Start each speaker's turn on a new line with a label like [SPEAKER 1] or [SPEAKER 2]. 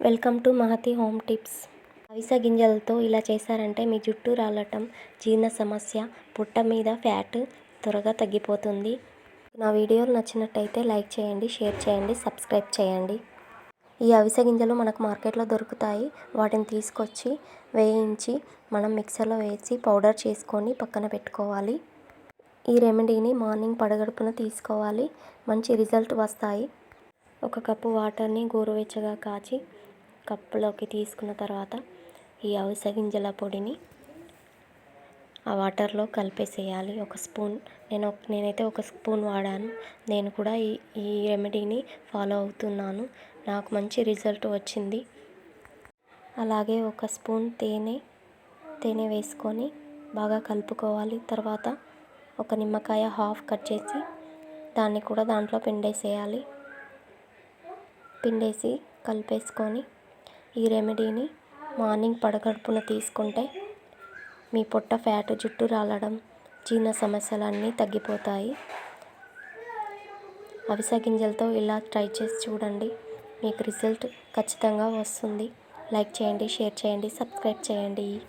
[SPEAKER 1] Welcome to Mahathi home tips. అవిస గింజలతో ఇలా చేశారంటే మీ జుట్టు రాలటం జీర్ణ సమస్య పుట్ట మీద ఫ్యాట్ త్వరగా తగ్గిపోతుంది. నా వీడియోలు నచ్చినట్టయితే లైక్ చేయండి షేర్ చేయండి సబ్స్క్రైబ్ చేయండి. ఈ అవిసె గింజలు మనకు మార్కెట్లో దొరుకుతాయి. వాటిని తీసుకొచ్చి వేయించి మనం మిక్సర్లో వేసి పౌడర్ చేసుకొని పక్కన పెట్టుకోవాలి. ఈ రెమెడీని మార్నింగ్ పడగడుపున తీసుకోవాలి. మంచి రిజల్ట్ వస్తాయి. ఒక కప్పు వాటర్ని గోరువెచ్చగా కాచి కప్పులోకి తీసుకున్న తర్వాత ఈ అవిసె గింజల పొడిని ఆ వాటర్లో కలిపేసేయాలి. ఒక స్పూన్ నేను నేనైతే ఒక స్పూన్ వాడాను. నేను కూడా ఈ ఈ రెమెడీని ఫాలో అవుతున్నాను. నాకు మంచి రిజల్ట్ వచ్చింది. అలాగే ఒక స్పూన్ తేనె తేనె వేసుకొని బాగా కలుపుకోవాలి. తర్వాత ఒక నిమ్మకాయ హాఫ్ కట్ చేసి దాన్ని కూడా దాంట్లో పిండేసేయాలి. పిండేసి కలిపేసుకొని ఈ రెమెడీని మార్నింగ్ పడగడుపున తీసుకుంటే మీ పొట్ట ఫ్యాట్ జుట్టు రాలడం జీర్ణ సమస్యలన్నీ తగ్గిపోతాయి. అవిసె గింజలతో ఇలా ట్రై చేసి చూడండి. మీకు రిజల్ట్ ఖచ్చితంగా వస్తుంది. లైక్ చేయండి షేర్ చేయండి సబ్స్క్రైబ్ చేయండి.